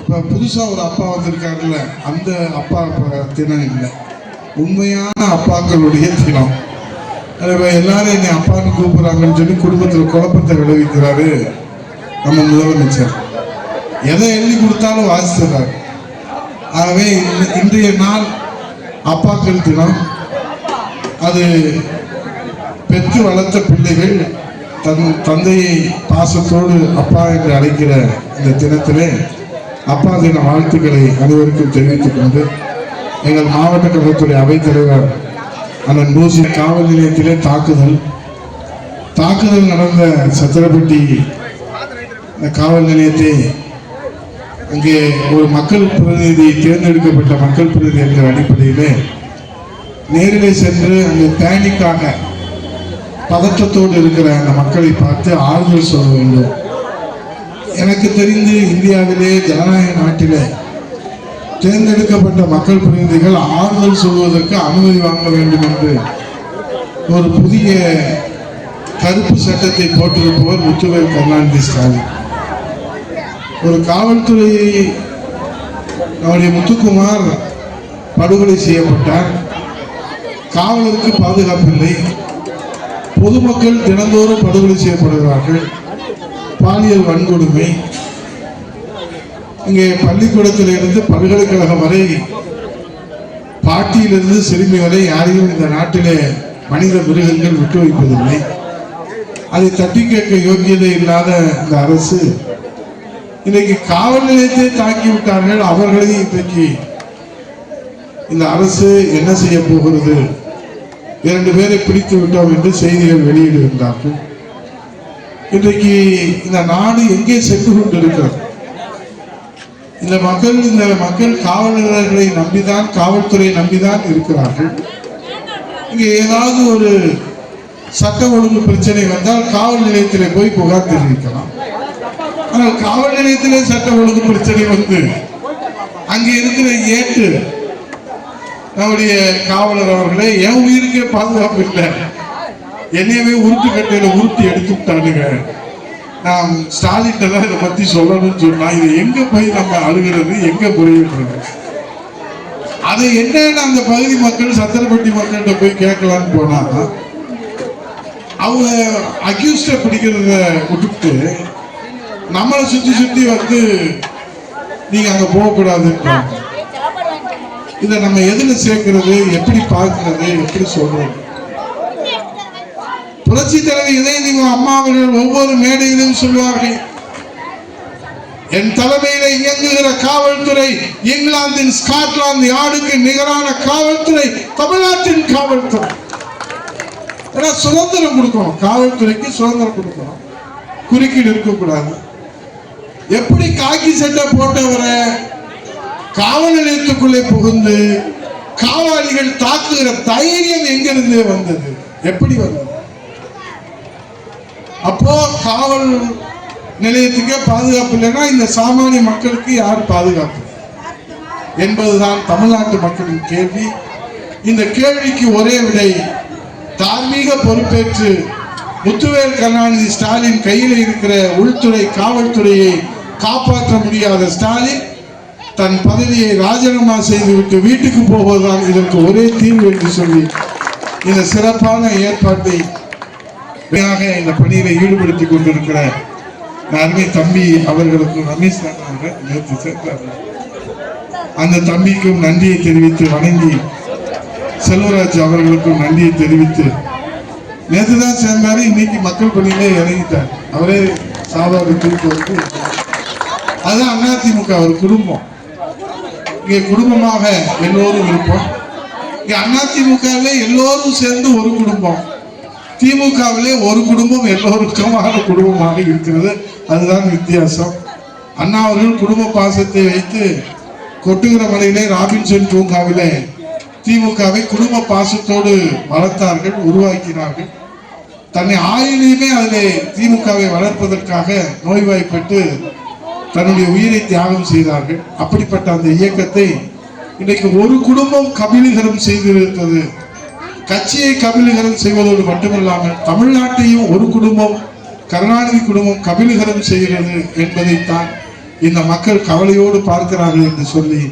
இப்ப புதுசா ஒரு அப்பா வந்திருக்காருல்ல அந்த அப்பா தினம் இல்லை. உண்மையான அப்பாக்களுடைய தினம் எல்லாரும் என்னை அப்பான்னு கூப்பிடுறாங்கன்னு சொல்லி குடும்பத்தில் குழப்பத்தை விளைவிக்கிறாரு நம்ம முதலமைச்சர். எதை எழுதி கொடுத்தாலும் வாசித்துறாரு ஆகவே இன்றைய நாள் அப்பாக்கள் தினம். அது பெற்று வளர்த்த பிள்ளைகள் தன் தந்தையை பாசத்தோடு அப்பா என்று அழைக்கிற இந்த தினத்திலே அப்பா தின வாழ்த்துக்களை அனைவருக்கும் தெரிவித்துக் கொண்டு எங்கள் மாவட்ட கழகத்துறை அவைத்தலைவர் அண்ணன் மூசி காவல் நிலையத்திலே தாக்குதல். தாக்குதல் நடந்த சத்திரப்பட்டி காவல் நிலையத்தை அங்கே ஒரு மக்கள் பிரதிநிதி தேர்ந்தெடுக்கப்பட்ட மக்கள் பிரதிநிதி என்ற அடிப்படையிலே நேரிலே சென்று அங்கே பேனிக்காக பதற்றத்தோடு இருக்கிற அந்த மக்களை பார்த்து ஆறுதல் சொல்ல வேண்டும். எனக்கு தெரிந்து இந்தியாவிலே ஜனநாயக நாட்டிலே தேர்ந்தெடுக்கப்பட்ட மக்கள் பிரதிநிதிகள் ஆறுதல் சொல்வதற்கு அனுமதி வாங்க வேண்டும் என்று ஒரு புதிய கருப்பு சட்டத்தை போட்டிருப்பவர் முத்துவேல் கருணாநிதி ஸ்டாலின் ஒரு காவல்துறை நம்முடைய முத்துக்குமார் படுகொலை செய்யப்பட்டார். காவலருக்கு பாதுகாப்பில்லை. பொதுமக்கள் தினந்தோறும் படுகொலை செய்யப்படுகிறார்கள். பாலியல் வன்கொடுமை. இங்கே பள்ளிக்கூடத்தில் இருந்து பல்கலைக்கழகம் வரை பாட்டியிலிருந்து சிறுமி வரை யாரையும் இந்த நாட்டிலே மனித மிருகங்கள் விட்டு வைப்பதில்லை. அதை தட்டி கேட்க யோக்கியதை இல்லாத இந்த அரசு இன்னைக்கு காவல் நிலையத்தை தாக்கி விட்டார்கள். அவர்களை இன்றைக்கு இந்த அரசு என்ன செய்ய போகிறது? இரண்டு பேரை பிடித்து விட்டோம் என்று செய்திகள் வெளியிடுகின்றார்கள் இன்றைக்கு இந்த நாடு எங்கே சென்று கொண்டிருக்கிறது? இந்த மக்கள் இந்த மக்கள் காவலர்களை நம்பிதான் காவல்துறையை நம்பிதான் இருக்கிறார்கள். இங்கே ஏதாவது ஒரு சட்ட ஒழுங்கு பிரச்சனை வந்தால் காவல் நிலையத்திலே போய் புகார் தெரிவிக்கலாம். ஆனால் காவல் நிலையத்திலே சட்ட ஒழுங்கு பிரச்சனை வந்து அங்கே இருக்கிற ஏட்டு நம்முடைய காவலர் அவர்களே என் உயிருக்கே பாதுகாப்பு இல்லை. என்னையவே உருட்டு கட்டையில உருட்டி எடுத்துட்டானுங்க நான் ஸ்டாலின் தான் இதை பத்தி சொல்லணும்னு சொன்னா இதை எங்க போய் நம்ம அழுகிறது எங்க முறையிடுறது அதை என்னன்னு அந்த பகுதி மக்கள் சத்திரப்பட்டி மக்கள்கிட்ட போய் கேட்கலான்னு போனா அவங்க அக்யூஸ்ட பிடிக்கிறத விட்டுட்டு நம்மளை சுத்தி சுத்தி வந்து நீங்க அங்க போகக்கூடாதுன்றாங்க இதை நம்ம எதுல சேர்க்கிறது எப்படி பார்க்கிறது எப்படி சொல்றது? புரட்சி தலைவர் இதயதீபம் அம்மா அவர்கள் ஒவ்வொரு மேடையிலும் சொல்வார்கள். என் தலைமையில இயங்குகிற காவல்துறை இங்கிலாந்தின் ஸ்காட்லாந்து யார்டுக்கு நிகரான காவல்துறை தமிழ்நாட்டின் காவல்துறை. ஏன்னா சுதந்திரம் கொடுக்கணும். காவல்துறைக்கு சுதந்திரம் கொடுக்கணும். குறுக்கீடு இருக்கக்கூடாது. எப்படி காக்கி சட்டை போட்டவரை காவல் நிலையத்துக்குள்ளே புகுந்து காவாளிகள் தாக்குகிற தைரியம் எங்கிருந்து வந்தது? எப்படி வந்தது? அப்போ காவல் நிலையத்துக்கே பாதுகாப்பு இல்லைன்னா இந்த சாமானிய மக்களுக்கு யார் பாதுகாப்பு? என்பதுதான் தமிழ்நாட்டு மக்களின் கேள்வி. இந்த கேள்விக்கு ஒரே விடை தார்மீக பொறுப்பேற்று முத்துவேல் கருணாநிதி ஸ்டாலின் கையில் இருக்கிற உள்துறை காவல்துறையை காப்பாற்ற முடியாத ஸ்டாலின் தன் பதவியை ராஜினாமா செய்துவிட்டு வீட்டுக்கு போவதுதான் இதற்கு ஒரே தீர்வு என்று சொல்லி இந்த சிறப்பான ஏற்பாட்டை இந்த பணியில ஈடுபடுத்திக் கொண்டிருக்கிற அருமை தம்பி அவர்களுக்கும் ரமேஷ் அவர்கள் நேற்று சேர்ந்தார்கள் அந்த தம்பிக்கும் நன்றியை தெரிவித்து வணங்கி செல்வராஜ் அவர்களுக்கும் நன்றியை தெரிவித்து நேற்று தான் சேர்ந்தாரு இன்னைக்கு மக்கள் பணியிலே இறங்கிட்டார். அவரே சாதாரண திருப்பி வந்து அதுதான் அதிமுக ஒரு குடும்பம். இங்கே குடும்பமாக எல்லோரும் இருப்போம். இங்கே அதிமுகவில் எல்லோரும் சேர்ந்து ஒரு குடும்பம். திமுகவிலே ஒரு குடும்பம் எல்லோருக்குமான குடும்பமாக இருக்கிறது. அதுதான் வித்தியாசம். அண்ணா அவர்கள் குடும்ப பாசத்தை வைத்து கொட்டுகிற மலையிலே ராபின்சன் பூங்காவிலே திமுகவை குடும்ப பாசத்தோடு வளர்த்தார்கள் உருவாக்கினார்கள். தன்னை ஆயிலையுமே அதிலே திமுகவை வளர்ப்பதற்காக நோய்வாய்ப்பட்டு தன்னுடைய உயிரை தியாகம் செய்தார்கள். அப்படிப்பட்ட அந்த இயக்கத்தை இன்றைக்கு ஒரு குடும்பம் கபிலிகரம் செய்திருக்கிறது. கட்சியை கபிலுகரம் செய்வதோடு மட்டுமல்லாமல் தமிழ்நாட்டையும் ஒரு குடும்பம் கருணாநிதி குடும்பம் கபிலுகரம் செய்கிறது என்பதைத்தான் இந்த மக்கள் கவலையோடு பார்க்கிறார்கள் என்று சொல்லி